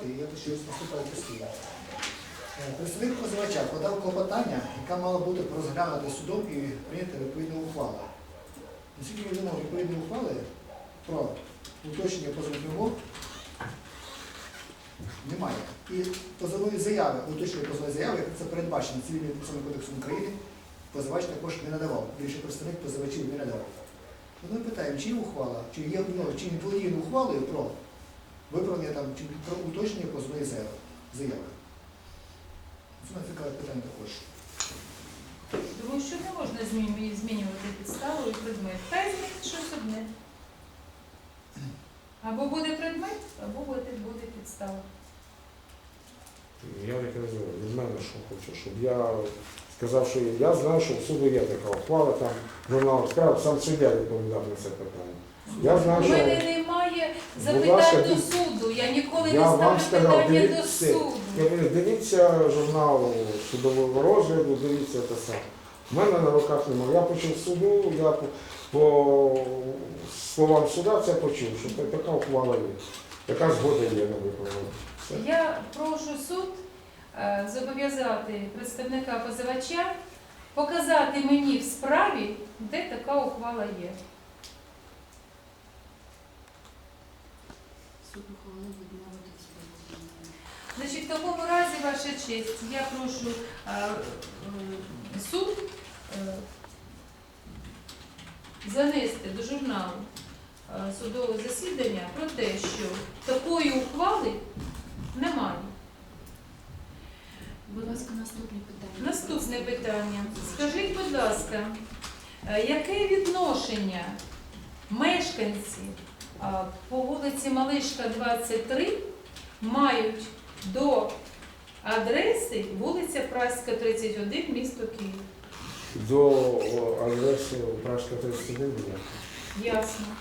факти, і я щось наступаю постійно. Е, Представник позивача подав клопотання, яка мала бути розглянута судом і прийнята відповідна ухвала. Наскільки відомо, відповідні ухвали про уточнення позовних немає. І позової заяви, уточнення позової заяви, як це передбачено цивільним кодексом України, позивач також не надавав. Більше представник позивачів не надавав. Ми питаємо, чи є ухвала, чи є ну, чи не ухвалою про виправлення там, чи про уточнення позовної заяви. заяви. Це цікаве питання також. Думаю, що не можна змінювати, підставу і предмет. Хай змінить щось одне. Або буде предмет, або буде, буде підстава. Я не кажу, від мене що хочу, щоб я сказав, що я знаю, що в суду є така ухвала, там журнал справ, сам суддя відповідав на це питання. Я знаю, що немає Будь запитань ласка, до суду. Я ніколи Я не ставлю питання до суду. я говорю, дивіться журнал судового розгляду, дивіться те саме. У мене на руках немає. Я почув суду, я по, по словам суда це почув, що така ухвала є. Така згода є на виконання. Я прошу суд е, зобов'язати представника позивача показати мені в справі, де така ухвала є. Суд ухвалив відмовити в Значить, в такому разі, ваша честь, я прошу е, е, суд е, занести до журналу е, судового засідання про те, що такої ухвали немає. Будь ласка, наступне питання. Наступне питання. Скажіть, будь ласка, е, яке відношення мешканці по вулиці Малишка, 23 мають до адреси вулиця Праська, 31, місто Київ? До адреси Праська 31 буде. Ясно.